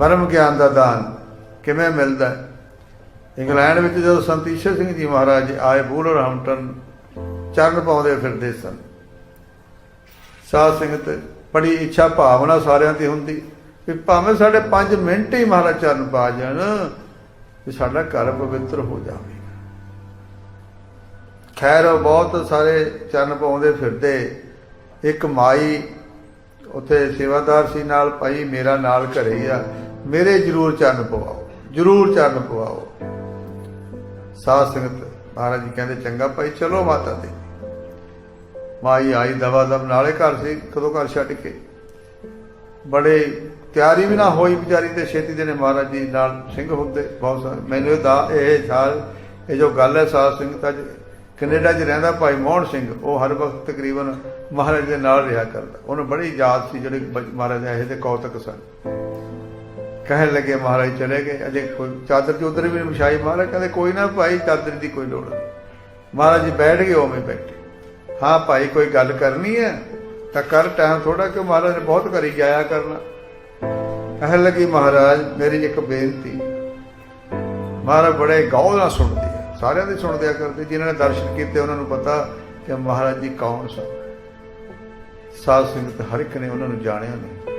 ਬ੍ਰਹਮ ਗਿਆਨ ਦਾ ਦਾਨ ਕਿਵੇਂ ਮਿਲਦਾ ਹੈ? ਇੰਗਲੈਂਡ ਵਿੱਚ ਜਦੋਂ ਸੰਤ ਈਸ਼ਰ ਸਿੰਘ ਜੀ ਮਹਾਰਾਜ ਆਏ ਬੂਲਰ ਹਮਟਨ ਚਰਨ ਪਾਉਂਦੇ ਫਿਰਦੇ ਸਨ। ਸਾਧ ਸੰਗਤ ਬੜੀ ਇੱਛਾ, ਭਾਵਨਾ ਸਾਰਿਆਂ ਦੀ ਹੁੰਦੀ ਕਿ ਭਾਵੇਂ ਸਾਡੇ 5 ਮਿੰਟ ਹੀ ਮਹਾਰਾਜ ਚਰਨ ਪਾ ਜਾਣ ਕਿ ਸਾਡਾ ਘਰ ਪਵਿੱਤਰ ਹੋ ਜਾਵੇ। ਖੈਰ ਬਹੁਤ ਸਾਰੇ ਚਰਨ ਪਾਉਂਦੇ ਫਿਰਦੇ। ਇੱਕ ਮਾਈ ਉੱਥੇ ਸੇਵਾਦਾਰ ਸੀ ਨਾਲ, ਭਾਈ, ਮੇਰਾ ਨਾਲ ਘਰੇ ਹੀ ਆ। ਮੇਰੇ ਜਰੂਰ ਚਰਨ ਪਵਾਓ, ਜਰੂਰ ਚਰਨ ਪਵਾਓ। ਸਾਧ ਸੰਗਤ ਮਹਾਰਾਜ ਜੀ ਕਹਿੰਦੇ, ਚੰਗਾ ਭਾਈ, ਚਲੋ ਮਾਤਾ ਦੇ ਮਾਈ ਆਈ ਦਵਾ ਦਵ, ਨਾਲੇ ਘਰ ਸੀ, ਕਦੋਂ ਘਰ ਛੱਡ ਕੇ। ਬੜੇ ਤਿਆਰੀ ਵੀ ਨਾ ਹੋਈ ਵਿਚਾਰੀ ਤੇ, ਛੇਤੀ ਦੇ ਨੇ ਮਹਾਰਾਜ ਜੀ ਨਾਲ ਸਿੰਘ ਹੁੰਦੇ, ਬਹੁਤ ਸਾਰੇ। ਮੈਨੂੰ ਇਹ ਦਾ, ਇਹ ਸਾਲ, ਇਹ ਜੋ ਗੱਲ ਹੈ ਸਾਧ ਸੰਗਤ ਅੱਜ ਕੈਨੇਡਾ 'ਚ ਰਹਿੰਦਾ ਭਾਈ ਮੋਹਨ ਸਿੰਘ, ਉਹ ਹਰ ਵਕਤ ਤਕਰੀਬਨ ਮਹਾਰਾਜ ਦੇ ਨਾਲ ਰਿਹਾ ਕਰਦਾ। ਉਹਨੂੰ ਬੜੀ ਯਾਦ ਸੀ ਜਿਹੜੇ ਮਹਾਰਾਜ ਦੇ ਇਹ ਤੇ ਕੌਤਕ ਸਨ। ਕਹਿਣ ਲੱਗੇ ਮਹਾਰਾਜ ਚਲੇ ਗਏ, ਅਜੇ ਕੋਈ ਚਾਦਰ ਚੌਧਰ ਵੀ ਨੀ ਵਿਛਾਈ ਮਹਾਰਾਜ, ਕਹਿੰਦੇ ਕੋਈ ਨਾ ਭਾਈ ਚਾਦਰ ਦੀ ਕੋਈ ਲੋੜ ਨਹੀਂ। ਮਹਾਰਾਜ ਜੀ ਬੈਠ ਗਏ ਉਵੇਂ ਬੈਠੇ। ਹਾਂ ਭਾਈ ਕੋਈ ਗੱਲ ਕਰਨੀ ਹੈ, ਤਾਂ ਕਰ ਟਾਈਮ ਥੋੜਾ ਕਿ ਮਹਾਰਾਜ ਨੇ ਬਹੁਤ ਕਰੀ ਜਾਇਆ ਕਰਨਾ। ਕਹਿਣ ਲੱਗੀ ਮਹਾਰਾਜ, ਮੇਰੀ ਇੱਕ ਬੇਨਤੀ। ਮਹਾਰਾਜ ਬੜੇ ਗੌਰ ਨਾਲ ਸੁਣਦੇ। ਸਾਰਿਆਂ ਦੇ ਸੁਣਦੇ ਕਰਦੇ, ਜਿਨ੍ਹਾਂ ਨੇ ਦਰਸ਼ਨ ਕੀਤੇ, ਉਹਨਾਂ ਨੂੰ ਪਤਾ ਕਿ ਮਹਾਰਾਜ ਜੀ ਕੌਣ ਸਨ। ਸਾਧ ਸੰਗਤ ਹਰ ਇੱਕ ਨੇ ਉਹਨਾਂ ਨੂੰ ਜਾਣਿਆ ਨਹੀਂ।